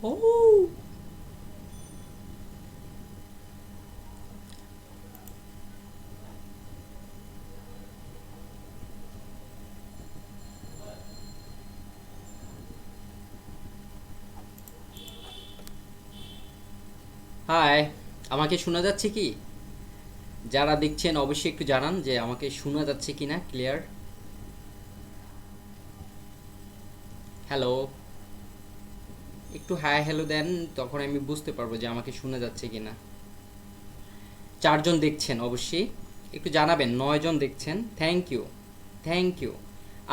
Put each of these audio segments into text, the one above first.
Oh. High আমাকে শোনা যাচ্ছে কি? যারা দেখছেন অবশ্যই একটু জানান যে আমাকে শোনা যাচ্ছে কি না ক্লিয়ার হ্যালো একটু হাই হ্যালো দেন তখন আমি বুঝতে পারব যে আমাকে শোনা যাচ্ছে কি না চারজন দেখছেন অবশ্যই। একটু জানাবেন নয়জন দেখছেন। থ্যাংক ইউ থ্যাংক ইউ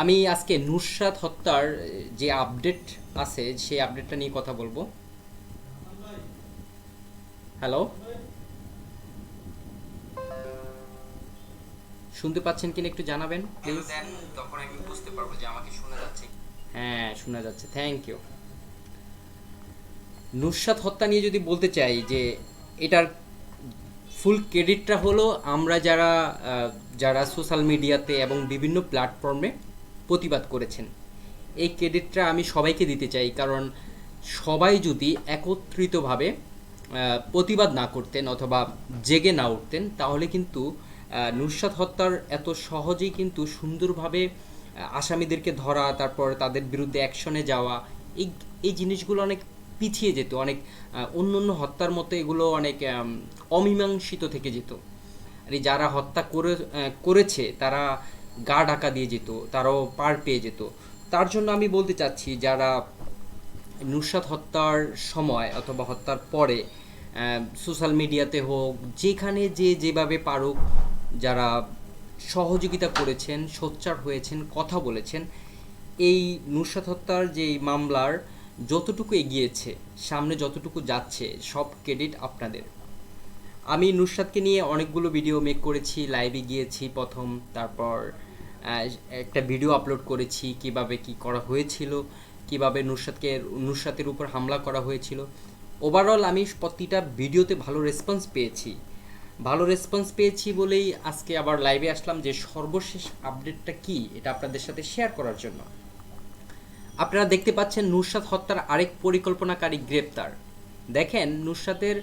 আমি আজকে নুসরাত হত্যার যে আপডেট আছে সেই আপডেটটা নিয়ে কথা বলব। হ্যালো শুনতে পাচ্ছেন কিনা একটু জানাবেন প্লিজ তখন আমি বুঝতে পারব যে আমাকে শোনা যাচ্ছে হ্যাঁ শোনা যাচ্ছে। থ্যাংক ইউ নুসরাত হত্যা নিয়ে যদি বলতে চাই যে এটার ফুল ক্রেডিটটা হলো আমরা যারা যারা সোশ্যাল মিডিয়াতে এবং বিভিন্ন প্ল্যাটফর্মে প্রতিবাদ করেছেন, এই ক্রেডিটটা আমি সবাইকে দিতে চাই। কারণ সবাই যদি একত্রিতভাবে প্রতিবাদ না করতেন অথবা জেগে না উঠতেন, তাহলে কিন্তু নুসরাত হত্যার এত সহজেই কিন্তু সুন্দরভাবে আসামিদেরকে ধরা, তারপর তাদের বিরুদ্ধে অ্যাকশনে যাওয়া, এই এই জিনিসগুলো অনেক পিছিয়ে যেত, অনেক অন্য অন্য হত্যার মতো এগুলো অনেক অমীমাংসিত থেকে যেত। আর যারা হত্যা করে করেছে, তারা গা ঢাকা দিয়ে যেত, তারাও পার পেয়ে যেত। তার জন্য আমি বলতে চাচ্ছি, যারা নুসরাত হত্যার সময় অথবা হত্যার পরে সোশ্যাল মিডিয়াতে হোক, যেখানে যে যেভাবে পারুক, যারা সহযোগিতা করেছেন, সোচ্চার হয়েছেন, কথা বলেছেন, এই নুসরাত হত্যার যে মামলার যতটুকু এগিয়েছে, সামনে যতটুকু যাচ্ছে, সব ক্রেডিট আপনাদের। আমি নুসরাতকে নিয়ে অনেকগুলো ভিডিও মেক করেছি লাইভে গিয়েছি প্রথম, তারপর একটা ভিডিও আপলোড করেছি, কীভাবে কি করা হয়েছিল, কীভাবে নুসরাতকে, নুসরাতের উপর হামলা করা হয়েছিল। ওভারঅল আমি প্রতিটা ভিডিওতে ভালো রেসপন্স পেয়েছি। ভালো রেসপন্স পেয়েছি বলেই আজকে আবার লাইভে আসলাম যে সর্বশেষ আপডেটটা কি, এটা আপনাদের সাথে শেয়ার করার জন্য। আপনারা দেখতে পাচ্ছেন নুসরাত হত্যার আরেক পরিকল্পনাকারী গ্রেপ্তার। দেখেন, নুসরাতের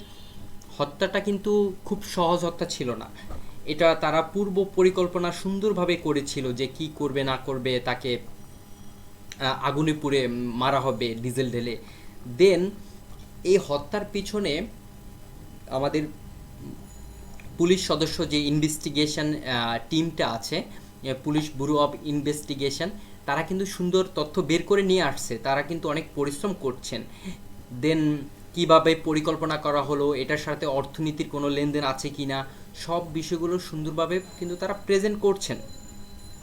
হত্যাটা কিন্তু খুব সহজ হত্যা ছিল না। এটা তারা পূর্ব পরিকল্পনা সুন্দরভাবে করেছিল যে কি করবে, না করবে, তাকে আগুনে পুড়ে মারা হবে, ডিজেল ঢেলে। দেন, এই হত্যার পিছনে আমাদের পুলিশ সদস্য যে ইনভেস্টিগেশন টিমটা আছে পুলিশ ব্যুরো অফ ইনভেস্টিগেশন তারা কিন্তু সুন্দর তথ্য বের করে নিয়ে আসছে, তারা কিন্তু অনেক পরিশ্রম করছেন। দেন কীভাবে পরিকল্পনা করা হলো, এটার সাথে অর্থনীতির কোনো লেনদেন আছে কি না সব বিষয়গুলো সুন্দরভাবে কিন্তু তারা প্রেজেন্ট করছেন।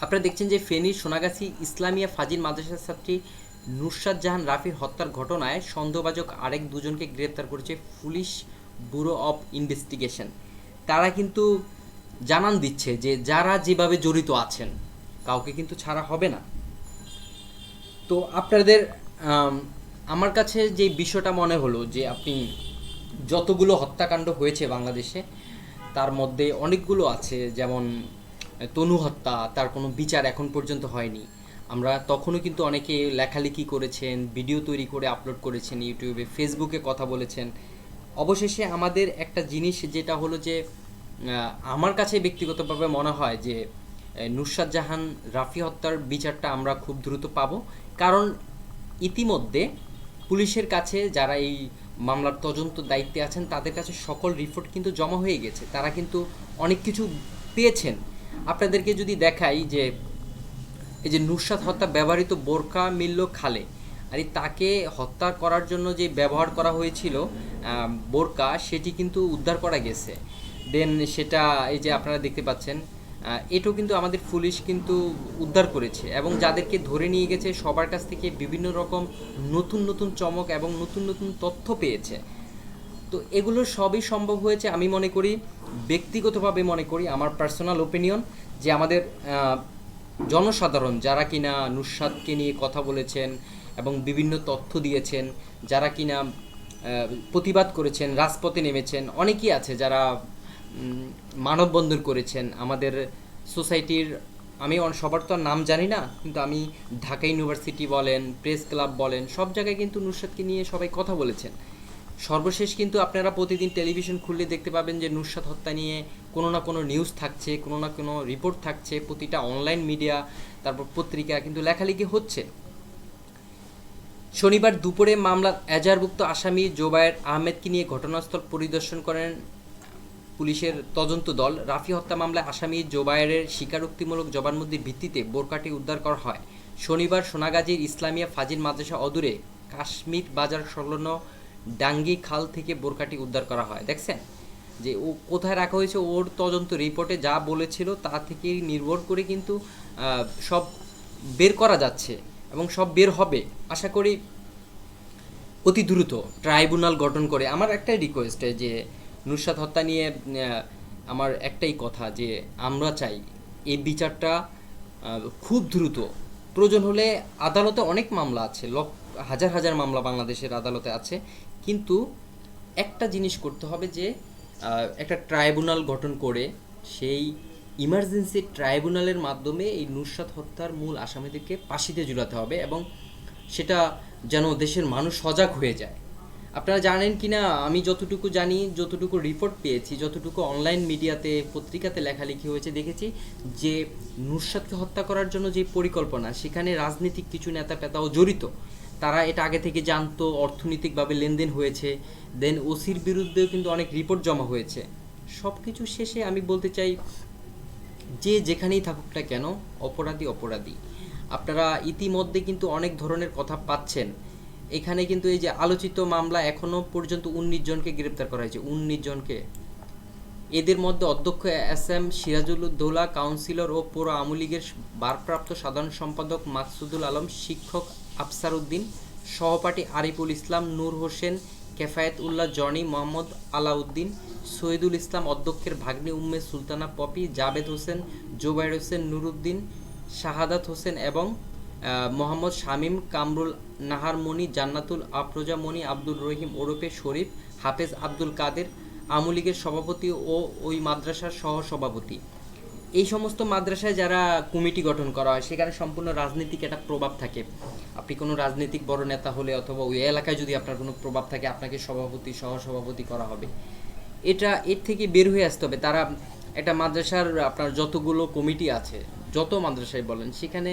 আপনারা দেখছেন যে ফেনীর সোনাগাছি ইসলামিয়া ফাজিল মাদ্রাসার ছাত্রী নুসরাত জাহান রাফির হত্যার ঘটনায় সন্দেহভাজক আরেক দুজনকে গ্রেপ্তার করেছে পুলিশ ব্যুরো অফ ইনভেস্টিগেশন। তারা কিন্তু জানান দিচ্ছে যে যারা যেভাবে জড়িত আছেন, কাউকে কিন্তু ছাড়া হবে না। তো আপনাদের আমার কাছে যে বিষয়টা মনে হলো যে আপনি যতগুলো হত্যাকাণ্ড হয়েছে বাংলাদেশে, তার মধ্যে অনেকগুলো আছে, যেমন তনু হত্যা, তার কোনো বিচার এখন পর্যন্ত হয়নি। আমরা তখনও কিন্তু অনেকে লেখালেখি করেছেন, ভিডিও তৈরি করে আপলোড করেছেন ইউটিউবে, ফেসবুকে কথা বলেছেন। অবশেষে আমাদের একটা জিনিস যেটা হলো যে আমার কাছে ব্যক্তিগতভাবে মনে হয় যে নুসরাত জাহান, রাফি হত্যার বিচারটা আমরা খুব দ্রুত পাবো। কারণ ইতিমধ্যে পুলিশের কাছে যারা এই মামলার তদন্ত দায়িত্বে আছেন, তাদের কাছে সকল রিপোর্ট কিন্তু জমা হয়ে গেছে। তারা কিন্তু অনেক কিছু পেয়েছেন। আপনাদেরকে যদি দেখাই যে, এই যে নুসরাত হত্যা ব্যবহৃত বোরকা, মিলল, খালে, আর তাকে হত্যা করার জন্য যে ব্যবহার করা হয়েছিল বোরকা, সেটি কিন্তু উদ্ধার করা গেছে। দেন সেটা, এই যে আপনারা দেখতে পাচ্ছেন এটাও কিন্তু আমাদের পুলিশ কিন্তু উদ্ধার করেছে এবং যাদেরকে ধরে নিয়ে গেছে, সবার কাছ থেকে বিভিন্ন রকম নতুন নতুন চমক এবং নতুন নতুন তথ্য পেয়েছে। তো এগুলো সবই সম্ভব হয়েছে আমি মনে করি, ব্যক্তিগতভাবে মনে করি, আমার পার্সোনাল ওপিনিয়ন যে আমাদের জনসাধারণ যারা কিনা নুসাদকে নিয়ে কথা বলেছেন এবং বিভিন্ন তথ্য দিয়েছেন, যারা কিনা প্রতিবাদ করেছেন, রাজপথে নেমেছেন, অনেকেই আছে যারা মানববন্ধন করেছেন। আমাদের সোসাইটির, আমি সবার তো নাম জানি না, কিন্তু আমি ঢাকা ইউনিভার্সিটি বলেন, প্রেস ক্লাব বলেন, সব জায়গায় কিন্তু নুসরাতকে নিয়ে সবাই কথা বলেছেন। সর্বশেষ কিন্তু আপনারা প্রতিদিন টেলিভিশন খুললে দেখতে পাবেন যে নুসরাত হত্যা নিয়ে কোনো না কোনো নিউজ থাকছে, কোনো না কোনো রিপোর্ট থাকছে, প্রতিটা অনলাইন মিডিয়া তারপর পত্রিকা কিন্তু লেখালেখি হচ্ছে। শনিবার দুপুরে মামলার এজাহারভুক্ত আসামি জোবায়ের আহমেদকে নিয়ে ঘটনাস্থল পরিদর্শন করেন পুলিশের তদন্ত দল রাফি হত্যা মামলায় আসামি জোবায়েরের স্বীকারোক্তিমূলক জবানবন্দির ভিত্তিতে বোরকাটি উদ্ধার করা হয়। শনিবার সোনাগাজীর ইসলামিয়া ফাজিল মাদ্রাসা অদূরে কাশ্মীর বাজার সংলগ্ন ডাঙ্গি খাল থেকে বোরকাটি উদ্ধার করা হয়। দেখছেন যে ও কোথায় রাখা হয়েছে ওর তদন্ত রিপোর্টে যা বলেছিল তা থেকে নির্ভর করে কিন্তু সব বের করা যাচ্ছে এবং সব বের হবে। আশা করি অতি দ্রুত ট্রাইব্যুনাল গঠন করে। আমার একটাই রিকোয়েস্ট যে নুসরাত হত্যা নিয়ে আমার একটাই কথা যে আমরা চাই এই বিচারটা খুব দ্রুত। প্রয়োজন হলে আদালতে অনেক মামলা আছে লক্ষ হাজার হাজার মামলা বাংলাদেশের আদালতে আছে। কিন্তু একটা জিনিস করতে হবে যে একটা ট্রাইব্যুনাল গঠন করে সেই ইমার্জেন্সি ট্রাইব্যুনালের মাধ্যমে এই নুসরাত হত্যার মূল আসামিদেরকে ফাঁসিতে ঝুলাতে হবে এবং সেটা যেন দেশের মানুষ সজাগ হয়ে যায়। আপনারা জানেন কি না আমি যতটুকু জানি, যতটুকু রিপোর্ট পেয়েছি, যতটুকু অনলাইন মিডিয়াতে পত্রিকাতে লেখালেখি হয়েছে, দেখেছি যে নুসরাতকে হত্যা করার জন্য যে পরিকল্পনা, সেখানে রাজনৈতিক কিছু নেতা পেতাও জড়িত। তারা এটা আগে থেকে জানতো, অর্থনৈতিকভাবে লেনদেন হয়েছে দেন ওসির বিরুদ্ধেও কিন্তু অনেক রিপোর্ট জমা হয়েছে। সব কিছু শেষে আমি বলতে চাই, যে যেখানেই থাকুক না কেন, অপরাধী অপরাধী। আপনারা ইতিমধ্যে কিন্তু অনেক ধরনের কথা পাচ্ছেন। এখানে কিন্তু এই যে আলোচিত মামলা এখনও পর্যন্ত উনিশ জনকে গ্রেপ্তার করা হয়েছে, উনিশ জনকে। এদের মধ্যে অধ্যক্ষ এস এম সিরাজুদ্দৌলা কাউন্সিলর ও পৌর আওয়ামী লীগের ভারপ্রাপ্ত সাধারণ সম্পাদক মাকসুদুল আলম, শিক্ষক আফসার উদ্দিন, সহপাঠী আরিফুল ইসলাম, নূর হোসেন কেফায়েত উল্লাহ জনি মোহাম্মদ আলাউদ্দিন শহীদুল ইসলাম অধ্যক্ষের ভাগ্নি উম্মে সুলতানা পপি, জাবেদ হোসেন, জোবাইর হোসেন নুরুদ্দিন, শাহাদাত হোসেন এবং মোহাম্মদ শামীম কামরুল নাহার মনি জান্নাতুল আফরোজা মনি আব্দুল রহিম ওরফে শরীফ, হাফেজ আব্দুল কাদের আওয়ামী লীগের সভাপতি ও ওই মাদ্রাসার সহ সভাপতি এই সমস্ত মাদ্রাসায় যারা কমিটি গঠন করা হয়, সেখানে সম্পূর্ণ রাজনৈতিক একটা প্রভাব থাকে। আপনি কোনো রাজনৈতিক বড় নেতা হলে অথবা ওই এলাকায় যদি আপনার কোনো প্রভাব থাকে, আপনাকে সভাপতি সহ সভাপতি করা হবে। এটা এর থেকে বের হয়ে আসতে হবে। তারা একটা মাদ্রাসার আপনার যতগুলো কমিটি আছে, যত মাদ্রাসায় বলেন, সেখানে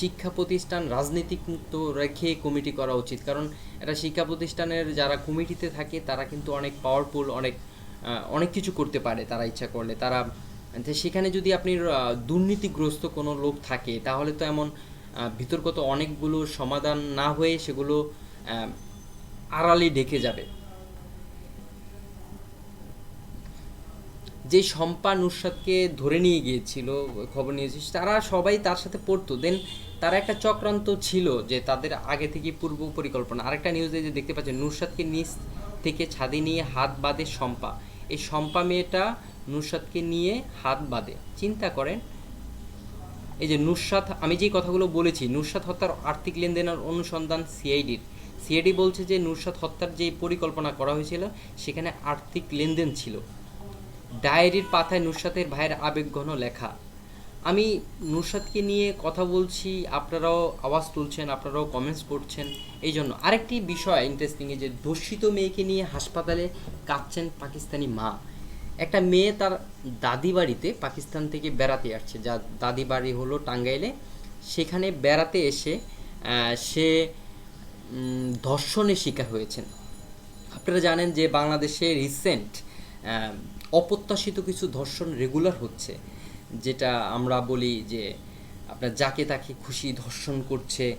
শিক্ষা প্রতিষ্ঠান রাজনৈতিক মুক্ত রেখে কমিটি করা উচিত। কারণ একটা শিক্ষা প্রতিষ্ঠানের যারা কমিটিতে থাকে, তারা কিন্তু অনেক পাওয়ারফুল অনেক অনেক কিছু করতে পারে তারা ইচ্ছা করলে। তারা সেখানে যদি আপনি দুর্নীতিগ্রস্ত কোনো লোক থাকে, তাহলে তো এমন বিতর্কত অনেকগুলো সমাধান না হয়ে সেগুলো আড়ালে ঢেকে যাবে। যে শম্পা নুসরাতকে ধরে নিয়ে গিয়েছিল, খবর নিয়েছি তারা সবাই তার সাথে পড়তো। দেন তারা একটা চক্রান্ত ছিল যে তাদের আগে থেকে পূর্ব পরিকল্পনা। আরেকটা নিউজে যে দেখতে পাচ্ছেন নুসরাতকে নিচ থেকে ছাদে নিয়ে হাত বাঁধে শম্পা। এই শম্পা মেয়েটা নুসরাতকে নিয়ে হাত বাঁধে। চিন্তা করেন, এই যে নুসরাত আমি যে কথাগুলো বলেছি নুসরাত হত্যার আর্থিক লেনদেনের অনুসন্ধান সিআইডির সিআইডি বলছে যে নুসরাত হত্যার যে পরিকল্পনা করা হয়েছিল, সেখানে আর্থিক লেনদেন ছিল। ডায়েরির পাতায় নুসরাতের ভাইয়ের আবেগঘন লেখা। আমি নুসরাতকে নিয়ে কথা বলছি, আপনারাও আওয়াজ তুলছেন, আপনারাও কমেন্টস করছেন এই জন্য আরেকটি বিষয় ইন্টারেস্টিং যে ধর্ষিত মেয়েকে নিয়ে হাসপাতালে কাঁদছেন পাকিস্তানি মা। একটা মেয়ে তার দাদি বাড়িতে পাকিস্তান থেকে বেড়াতে আসছে। যা দাদি বাড়ি হলো টাঙ্গাইলে। সেখানে বেড়াতে এসে সে ধর্ষণের শিকার হয়েছেন। আপনারা জানেন যে বাংলাদেশে রিসেন্ট অপ্রত্যাশিত কিছু ধর্ষণ রেগুলার হচ্ছে, যেটা আমরা বলি যে আপনার যাকে তাকে খুশি ধর্ষণ করছে।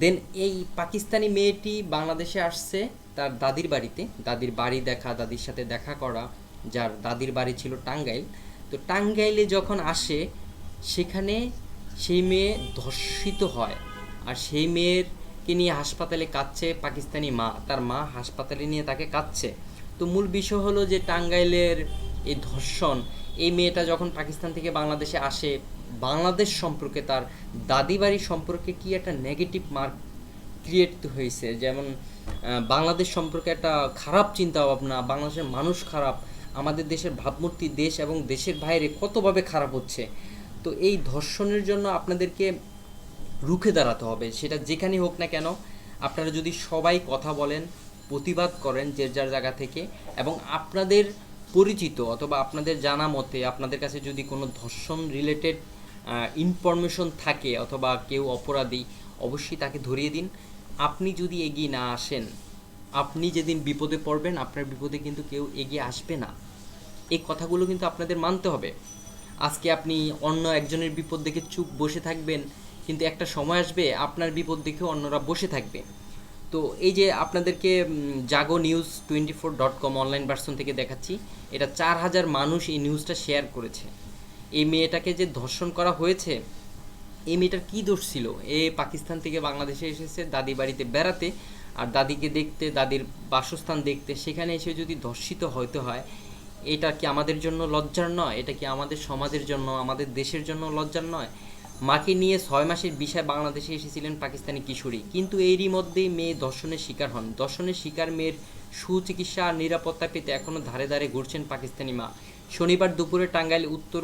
দেন এই পাকিস্তানি মেয়েটি বাংলাদেশে আসছে, তার দাদির বাড়িতে। দাদির বাড়ি দেখা, দাদির সাথে দেখা করা, যার দাদির বাড়ি ছিল টাঙ্গাইল। তো টাঙ্গাইলে যখন আসে, সেখানে সেই মেয়ে ধর্ষিত হয়। আর সেই মেয়েরকে নিয়ে হাসপাতালে কাঁদছে পাকিস্তানি মা, তার মা হাসপাতালে নিয়ে তাকে কাঁদছে। তো মূল বিষয় হলো যে টাঙ্গাইলের এই ধর্ষণ, এই মেয়েটা যখন পাকিস্তান থেকে বাংলাদেশে আসে, বাংলাদেশ সম্পর্কে তার দাদি বাড়ি সম্পর্কে কি একটা নেগেটিভ মার্ক ক্রিয়েট হয়েছে? যেমন বাংলাদেশ সম্পর্কে একটা খারাপ চিন্তা ভাবনা বাংলাদেশের মানুষ খারাপ, আমাদের দেশের ভাবমূর্তি দেশ এবং দেশের বাইরে কতভাবে খারাপ হচ্ছে? তো এই ধর্ষণের জন্য আপনাদেরকে রুখে দাঁড়াতে হবে, সেটা যেখানেই হোক না কেন। আপনারা যদি সবাই কথা বলেন, প্রতিবাদ করেন যে যার জায়গা থেকে, এবং আপনাদের পরিচিত অথবা আপনাদের জানা মতে, আপনাদের কাছে যদি কোনো ধর্ষণ রিলেটেড ইনফরমেশন থাকে অথবা কেউ অপরাধী, অবশ্যই তাকে ধরিয়ে দিন। আপনি যদি এগিয়ে না আসেন, আপনি যেদিন বিপদে পড়বেন, আপনার বিপদে কিন্তু কেউ এগিয়ে আসবে না। এই কথাগুলো কিন্তু আপনাদের মানতে হবে। আজকে আপনি অন্য একজনের বিপদ দেখে চুপ বসে থাকবেন, কিন্তু একটা সময় আসবে আপনার বিপদ দেখে অন্যরা বসে থাকবে। তো এই যে আপনাদেরকে Jago news twenty four dot com online version থেকে দেখাচ্ছি, এটা চার হাজার মানুষ এই নিউজটা শেয়ার করেছে। এই মেয়েটাকে যে ধর্ষণ করা হয়েছে, এই মেয়েটার কী দোষ ছিল? এ পাকিস্তান থেকে বাংলাদেশে এসেছে, দাদি বাড়িতে বেড়াতে, আর দাদিকে দেখতে, দাদির বাসস্থান দেখতে, সেখানে এসে যদি ধর্ষিত হইতে হয়, এটা কি আমাদের জন্য লজ্জার নয়? এটা কি আমাদের সমাজের জন্য, আমাদের দেশের জন্য লজ্জার নয়? মাকে নিয়ে ছয় মাসের বিষয় বাংলাদেশে এসেছিলেন পাকিস্তানি কিশোরী। কিন্তু এরই মধ্যেই মেয়ে ধর্ষণের শিকার হন। ধর্ষণের শিকার মেয়ের সুচিকিৎসা আর নিরাপত্তা পেতে এখনও ধারে ধারে ঘুরছেন পাকিস্তানি মা। শনিবার দুপুরে টাঙ্গাইল উত্তর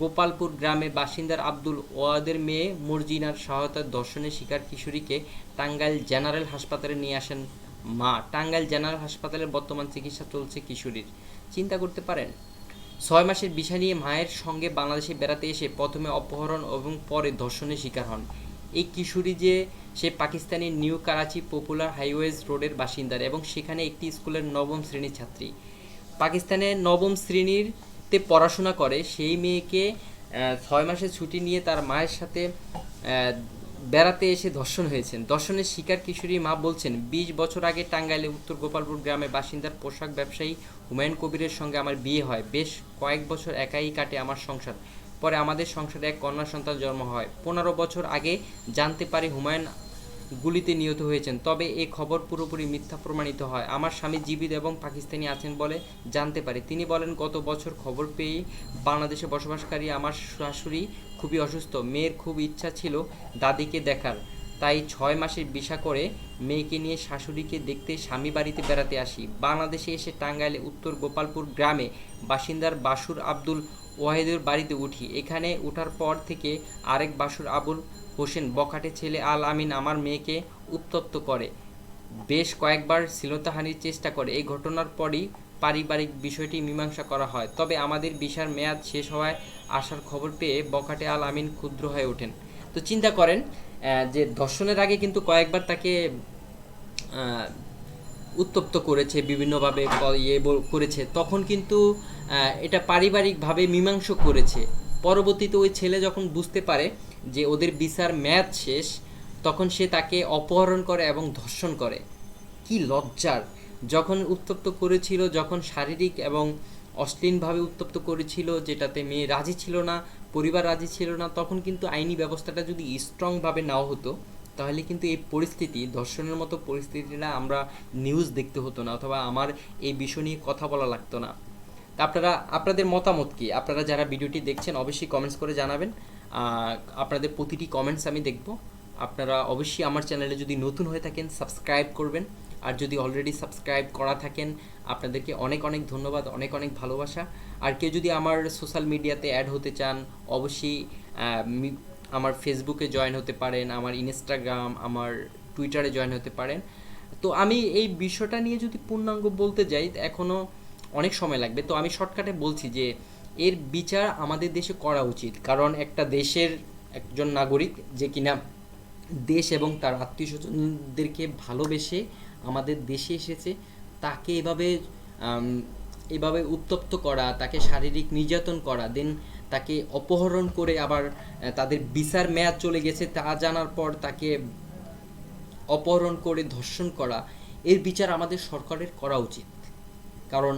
গোপালপুর গ্রামের বাসিন্দার আব্দুল ওয়াদের মেয়ে মর্জিনার সহায়তায় ধর্ষণের শিকার কিশোরীকে টাঙ্গাইল জেনারেল হাসপাতালে নিয়ে আসেন মা। টাঙ্গাইল জেনারেল হাসপাতালে বর্তমান চিকিৎসা চলছে কিশোরীর। চিন্তা করতে পারেন ছয় মাসের বিষা নিয়ে মায়ের সঙ্গে বাংলাদেশে বেড়াতে এসে প্রথমে অপহরণ এবং পরে ধর্ষণের শিকার হন। এই কিশোরী যে, সে Pakistani new Karachi popular highways রোডের বাসিন্দার এবং সেখানে একটি স্কুলের নবম শ্রেণির ছাত্রী। পাকিস্তানে নবম শ্রেণীরতে পড়াশোনা করে, সেই মেয়েকে ছয় মাসের ছুটি নিয়ে তার মায়ের সাথে বেড়াতে এসে ধর্ষণ হয়েছেন। ধর্ষণের শিকার কিশোরী মা বলছেন, বিশ বছর আগে টাঙ্গাইলে উত্তর গোপালপুর গ্রামে বাসিন্দার পোশাক ব্যবসায়ী হুমায়ুন কবিরের সঙ্গে আমার বিয়ে হয়। বেশ কয়েক বছর একাই কাটে আমার সংসার। পরে আমাদের সংসারে এক কন্যা সন্তান জন্ম হয়। পনেরো বছর আগে জানতে পারি হুমায়ুন গুলিতে নিহত হয়েছেন। তবে এই খবর পুরোপুরি মিথ্যা প্রমাণিত হয়। আমার স্বামী জীবিত এবং পাকিস্তানি আছেন বলে জানতে পারি। তিনি বলেন, গত বছর খবর পেয়ে বাংলাদেশে বসবাসকারী আমার শাশুড়ি খুবই অসুস্থ। মেয়ের খুব ইচ্ছা ছিল দাদিকে দেখার। তাই ছয় মাসের বিষা করে মেয়েকে নিয়ে শাশুড়িকে দেখতে স্বামী বাড়িতে বেড়াতে আসি। বাংলাদেশে এসে টাঙ্গাইলে উত্তর গোপালপুর গ্রামে বাসিন্দার বাসুর আব্দুল ওয়াহিদের বাড়িতে উঠি। এখানে ওঠার পর থেকে আরেক বাসুর আবুল হোসেন বখাটে ছেলে আল আমিন আমার মেয়েকে উত্তপ্ত করে। বেশ কয়েকবার শ্লীলতাহানির চেষ্টা করে। এই ঘটনার পরই পারিবারিক বিষয়টি মীমাংসা করা হয়। তবে আমাদের বিষার মেয়াদ শেষ হওয়ায় আসার খবর পেয়ে বখাটে আল আমিন ক্ষুদ্র হয়ে ওঠেন। তো চিন্তা করেন যে ধর্ষণের আগে কিন্তু কয়েকবার তাকে উত্তপ্ত করেছে, বিভিন্নভাবে ইয়ে করেছে। তখন কিন্তু এটা পারিবারিকভাবে মীমাংস করেছে। পরবর্তীতে ওই ছেলে যখন বুঝতে পারে যে ওদের বিচার ম্যাচ শেষ, তখন সে তাকে অপহরণ করে এবং ধর্ষণ করে। কি লজ্জার! যখন উত্তপ্ত করেছিল, যখন শারীরিক এবং অশ্লীলভাবে উত্তপ্ত করেছিল, যেটাতে মেয়ে রাজি ছিল না, পরিবার রাজি ছিল না, তখন কিন্তু আইনি ব্যবস্থাটা যদি স্ট্রংভাবে নেওয়া হতো, তাহলে কিন্তু এই পরিস্থিতি, ধর্ষণের মতো পরিস্থিতিটা আমরা নিউজ দেখতে হতো না, অথবা আমার এই বিষয় নিয়ে কথা বলা লাগতো না। আপনারা, আপনাদের মতামত কি? আপনারা যারা ভিডিওটি দেখছেন, অবশ্যই কমেন্টস করে জানাবেন। আপনাদের প্রতিটি কমেন্টস আমি দেখব। আপনারা অবশ্যই আমার চ্যানেলে যদি নতুন হয়ে থাকেন সাবস্ক্রাইব করবেন। আর যদি অলরেডি সাবস্ক্রাইব করা থাকেন, আপনাদেরকে অনেক অনেক ধন্যবাদ, অনেক অনেক ভালোবাসা। আর কেউ যদি আমার সোশ্যাল মিডিয়াতে অ্যাড হতে চান, অবশ্যই আমার ফেসবুকে জয়েন হতে পারেন, আমার ইনস্টাগ্রাম আমার টুইটারে জয়েন হতে পারেন। তো আমি এই বিষয়টা নিয়ে যদি পূর্ণাঙ্গ বলতে যাই এখনও অনেক সময় লাগবে। তো আমি শর্টকাটে বলছি যে, এর বিচার আমাদের দেশে করা উচিত। কারণ একটা দেশের একজন নাগরিক যে কিনা দেশ এবং তার আত্মীয় স্বজনদেরকে ভালোবেসে আমাদের দেশে এসেছে, তাকে এভাবে এভাবে উত্তপ্ত করা, তাকে শারীরিক নির্যাতন করা দেন তাকে অপহরণ করে আবার তাদের বিচার মেয়াদ চলে গেছে, তা জানার পর তাকে অপহরণ করে ধর্ষণ করা, এর বিচার আমাদের সরকারের করা উচিত। কারণ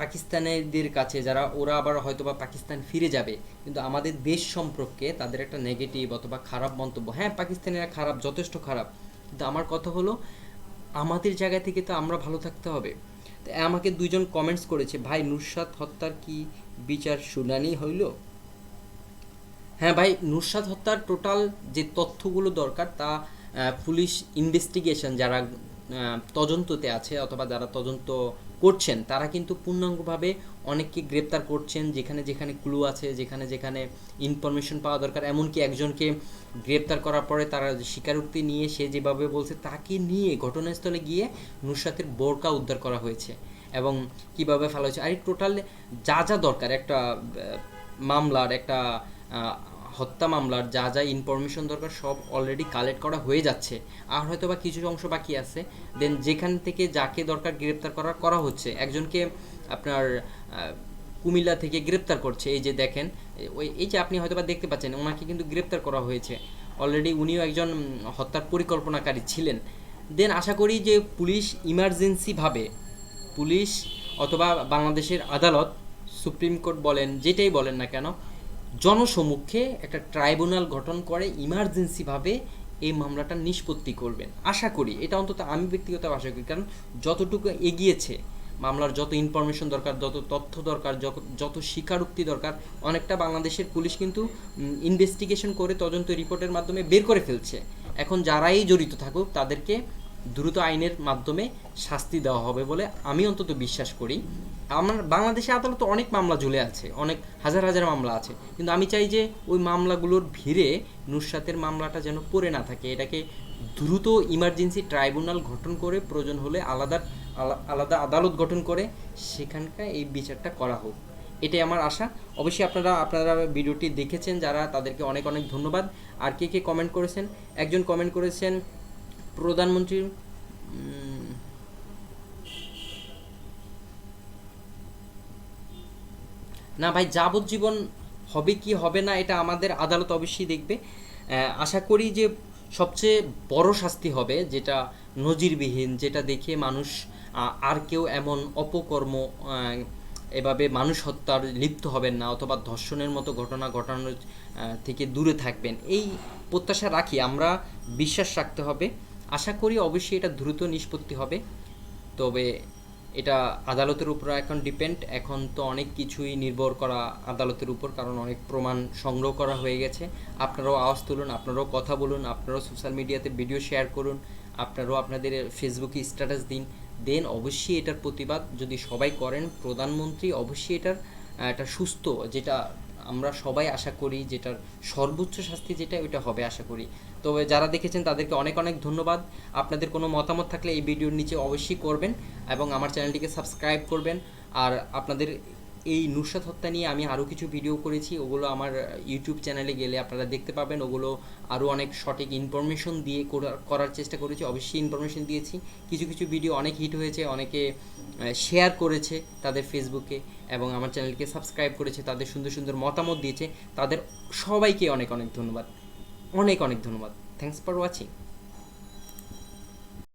পাকিস্তানিদের কাছে যারা, ওরা আবার হয়তো বা পাকিস্তান ফিরে যাবে। কিন্তু আমাদের দেশ সম্পর্কে তাদের একটা নেগেটিভ অথবা খারাপ মন্তব্য। হ্যাঁ পাকিস্তানিরা খারাপ, যথেষ্ট খারাপ। কিন্তু আমার কথা হলো, আমাদের জায়গা থেকে তো আমরা ভালো থাকতে হবে। আমাকে দুইজন কমেন্টস করেছে, ভাই নুরসাদ হত্যার কি বিচার শুনানি হইল? হ্যাঁ ভাই নুরসাদ হত্যার টোটাল যে তথ্যগুলো দরকার তা পুলিশ ইনভেস্টিগেশন যারা তদন্ততে আছে অথবা যারা তদন্ত করছেন, তারা কিন্তু পূর্ণাঙ্গভাবে অনেককে গ্রেপ্তার করছেন, যেখানে যেখানে ক্লু আছে, যেখানে যেখানে ইনফরমেশন পাওয়া দরকার। এমনকি একজনকে গ্রেপ্তার করার পরে তারা স্বীকারোক্তি নিয়ে সে যেভাবে বলছে, তাকে নিয়ে ঘটনাস্থলে গিয়ে নুসরাতের বোরকা উদ্ধার করা হয়েছে এবং কীভাবে ফেলা হয়েছে। আর টোটাল যা যা দরকার, একটা মামলার, একটা হত্যা মামলার যা যা ইনফরমেশন দরকার সব অলরেডি কালেক্ট করা হয়ে যাচ্ছে। আর হয়তো বা কিছু অংশ বাকি আছে। দেন যেখান থেকে যাকে দরকার গ্রেপ্তার করা করা হচ্ছে। একজনকে আপনার কুমিল্লা থেকে গ্রেপ্তার করছে। এই যে দেখেন, ওই, এই যে আপনি হয়তো বা দেখতে পাচ্ছেন, ওনাকে কিন্তু গ্রেপ্তার করা হয়েছে। অলরেডি উনিও একজন হত্যার পরিকল্পনাকারী ছিলেন। দেন আশা করি যে পুলিশ ইমার্জেন্সিভাবে পুলিশ অথবা বাংলাদেশের আদালত, সুপ্রিম কোর্ট বলেন, যেটাই বলেন না কেন জনসমক্ষে একটা ট্রাইব্যুনাল গঠন করে ইমার্জেন্সিভাবে এই মামলাটা নিষ্পত্তি করবেন। আশা করি, এটা অন্তত আমি ব্যক্তিগত আশা করি, কারণ যতটুকু এগিয়েছে, মামলার যত ইনফরমেশন দরকার, যত তথ্য দরকার, যত- যত স্বীকারোক্তি দরকার, অনেকটা বাংলাদেশের পুলিশ কিন্তু ইনভেস্টিগেশন করে তদন্ত রিপোর্টের মাধ্যমে বের করে ফেলছে। এখন যারাই জড়িত থাকুক, তাদেরকে দ্রুত আইনের মাধ্যমে শাস্তি দেওয়া হবে বলে আমি অন্তত বিশ্বাস করি। আমার বাংলাদেশে আদালতে অনেক মামলা ঝুলে আছে, অনেক হাজার হাজার মামলা আছে। কিন্তু আমি চাই যে ওই মামলাগুলোর ভিড়ে নুসরাতের মামলাটা যেন পড়ে না থাকে, এটাকে দ্রুত ইমার্জেন্সি ট্রাইব্যুনাল গঠন করে, প্রয়োজন হলে আলাদা, আলা- আলাদা আদালত গঠন করে, সেখানকার এই বিচারটা করা হোক। এটাই আমার আশা। অবশ্যই আপনারা আপনারা ভিডিওটি দেখেছেন, যারা তাদেরকে অনেক অনেক ধন্যবাদ। আর কে কে কমেন্ট করেছেন? একজন কমেন্ট করেছেন প্রধানমন্ত্রী উম, না ভাই যাবজ্জীবন হবে কি হবে না এটা আমাদের আদালত অবশ্যই দেখবে। আশা করি যে সবচেয়ে বড় শাস্তি হবে যেটা নজিরবিহীন যেটা দেখে মানুষ আর কেউ এমন অপকর্ম এভাবে মানুষ হত্যার লিপ্ত হবেন না অথবা ধর্ষণের মতো ঘটনা ঘটানোর থেকে দূরে থাকবেন। এই প্রত্যাশা রাখি আমরা বিশ্বাস রাখতে হবে। আশা করি অবশ্যই এটা দ্রুত নিষ্পত্তি হবে। তবে এটা আদালতের উপর এখন ডিপেন্ড এখন তো অনেক কিছুই নির্ভর করা আদালতের উপর, কারণ অনেক প্রমাণ সংগ্রহ করা হয়ে গেছে। আপনারাও আওয়াজ তুলুন, আপনারাও কথা বলুন, আপনারাও সোশ্যাল মিডিয়াতে ভিডিও শেয়ার করুন, আপনারাও আপনাদের ফেসবুকে স্ট্যাটাস দিন। দেন অবশ্যই এটার প্রতিবাদ যদি সবাই করেন, প্রধানমন্ত্রী অবশ্যই এটার একটা সুস্থ, যেটা আমরা সবাই আশা করি যেটার সর্বোচ্চ শাস্তি যেটা, ওইটা হবে আশা করি। তবে যারা দেখেছেন তাদেরকে অনেক অনেক ধন্যবাদ। আপনাদের কোনো মতামত থাকলে এই ভিডিওর নিচে অবশ্যই করবেন এবং আমার চ্যানেলটিকে সাবস্ক্রাইব করবেন। আর আপনাদের এই নুসরাত হত্যা নিয়ে আমি আরও কিছু ভিডিও করেছি, ওগুলো আমার ইউটিউব চ্যানেলে গেলে আপনারা দেখতে পাবেন। ওগুলো আরও অনেক সঠিক ইনফরমেশন দিয়ে করার- চেষ্টা করেছি। অবশ্যই ইনফরমেশন দিয়েছি। কিছু কিছু ভিডিও অনেক হিট হয়েছে, অনেকে শেয়ার করেছে তাদের ফেসবুকে এবং আমার চ্যানেলকে সাবস্ক্রাইব করেছে, তাদের সুন্দর সুন্দর মতামত দিয়েছে। তাদের সবাইকে অনেক অনেক ধন্যবাদ। অনেক অনেক ধন্যবাদ। Thanks for watching